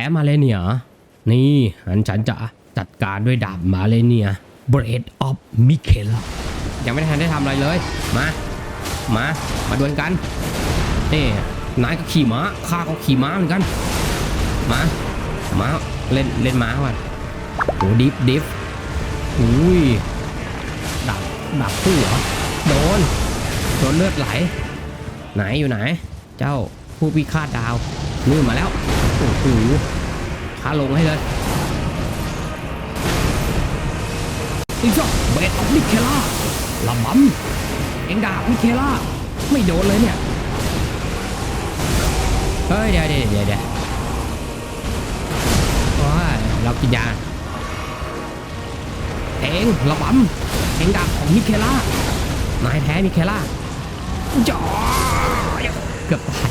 พ้มาเลเนียหรอนี่อันฉันจะจัดการด้วยดาบมาเลเนีย Blade of m i k e l ยังไม่ทันได้ทำอะไรเลย มา มา มาดวลกัน นี่ นายก็ขี่ม้า ข้าก็ขี่ม้าเหมือนกัน มา มา เล่น เล่นม้าก่อนโหดิฟดิฟอุ้ยดับดับคู่เหรอ โดน โดนเลือดไหล ไหนอยู่ไหน เจ้าผู้พิฆาตดาว นี่มาแล้ว โอ้โหขาลงให้เลยอีกจ้าเบสออฟมิเคล่าละมัมเอ็งดาบมิเคล่าไม่โดนเลยเนี่ย เฮ้ยเดี๋ยวเดี๋ยวเดี๋ยวเดี๋ยวโอ้ยเรากินยาเอ็งระบำเอ็งดาบของมิเคล่านายแพ้มิเคล่าจ่อเกือบตาย